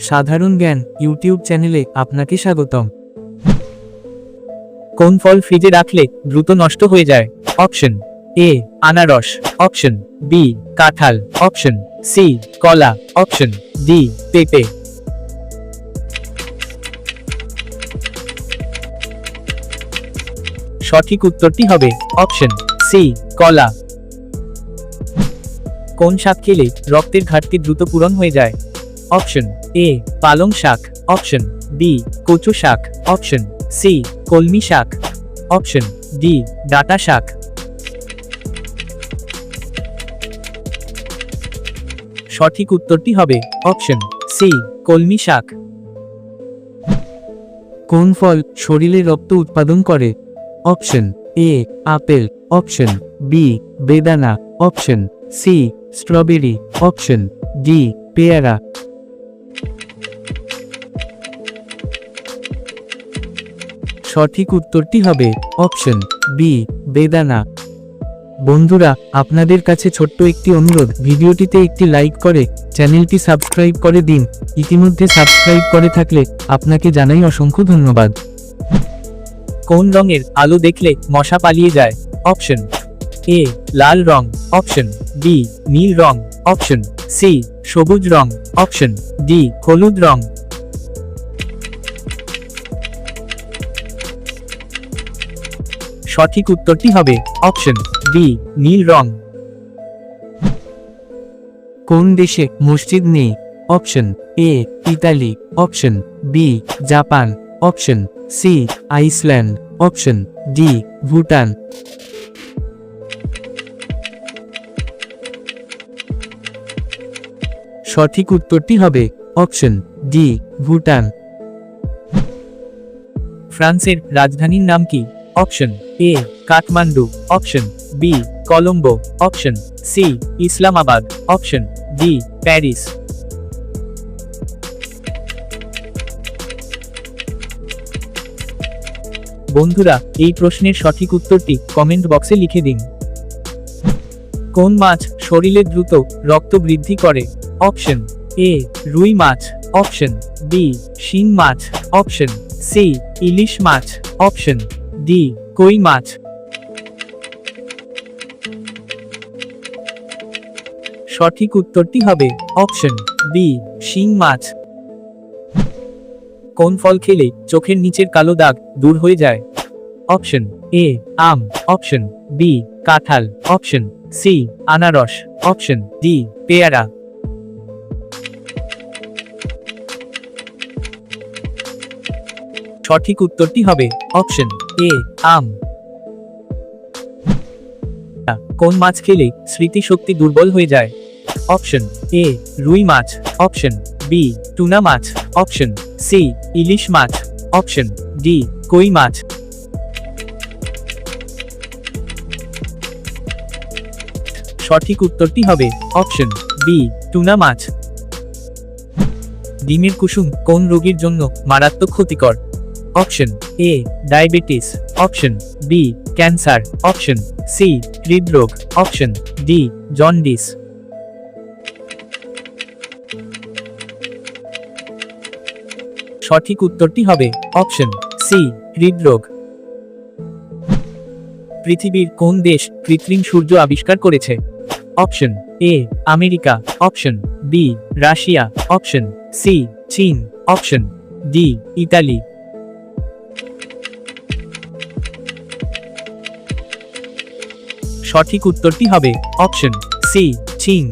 সাধারণ জ্ঞান ইউটিউব চ্যানেলে আপনাকে স্বাগতম। কোন ফল ফ্রিজে রাখলে দ্রুত নষ্ট হয়ে যায়? অপশন এ, আনারস। অপশন বি, কাঁঠাল। অপশন সি, কলা। অপশন ডি, পেঁপে। সঠিক উত্তরটি হবে অপশন সি, কলা। কোন শাক খেলে রক্তের ঘাটতি দ্রুত পূরণ হয়ে যায়? অপশন এ পালং শাক অপশন বি কচু শাক অপশন সি কলমি শাক অপশন ডি ডাটা শাক। সঠিক উত্তরটি হবে অপশন সি কলমি শাক। কোন ফল শরীরে রক্ত উৎপাদন করে? Option A apple option B বেদানা option C strawberry option D পেয়ারা। সঠিক উত্তরটি হবে অপশন বি, বেদানা। বন্ধুরা, আপনাদের কাছে ছোট্ট একটি অনুরোধ, ভিডিওটিতে একটি লাইক করে, চ্যানেলটি সাবস্ক্রাইব করে দিন। ইতিমধ্যে সাবস্ক্রাইব করে থাকলে, আপনাকে জানাই অসংখ্য ধন্যবাদ। কোন রঙের আলো দেখলে মশা পালিয়ে যায়? অপশন এ, লাল রং। অপশন বি, নীল রং। অপশন সি, সবুজ রং। অপশন ডি, হলুদ রং। সঠিক উত্তরটি হবে অপশন বি, নীল রং। কোন দেশে মসজিদ নেই? Option A, Italy. Option B, Japan. Option C, Iceland. Option D, Bhutan. সঠিক উত্তরটি হবে অপশন ডি, ভুটান। ফ্রান্সের রাজধানীর নাম কি? Option A Kathmandu option B Colombo option C Islamabad option D Paris বন্ধুরা, এই প্রশ্নের সঠিক উত্তরটি কমেন্ট বক্সে লিখে দিন। কোন মাছ শরীরে দ্রুত রক্ত বৃদ্ধি করে? অপশন এ রুই মাছ। অপশন বি শিং মাছ। অপশন সি ইলিশ মাছ। অপশন ডি কই মাছ? সঠিক উত্তরটি হবে অপশন বি, শিং মাছ। কোন ফল খেলে চোখের নিচের কালো দাগ দূর হয়ে যায়? অপশন এ, আম। অপশন বি, কাঁঠাল। অপশন সি, আনারস। অপশন ডি, পেয়ারা। সঠিক উত্তরটি হবে অপশন এ, আম। কোন মাছ খেলে স্মৃতিশক্তি দুর্বল হয়ে যায়? অপশন, এ, রুই মাছ। অপশন, বি, টুনা মাছ। অপশন, সি, ইলিশ মাছ। অপশন, ডি, কই মাছ। সঠিক উত্তরটি হবে অপশন, বি, টুনা মাছ। ডিমের কুসুম কোন রোগীর জন্য মারাত্মক ক্ষতিকর? Option A diabetes option B cancer option C হৃদরোগ. অপশন ডি জন্ডিস সঠিক উত্তরটি হবে অপশন সি হৃদরোগ। পৃথিবীর কোন দেশ কৃত্রিম সূর্য আবিষ্কার করেছে? Option A America. Option B Russia. Option C চীন। Option D Italy. সঠিক উত্তরটি হবে অপশন সি চীন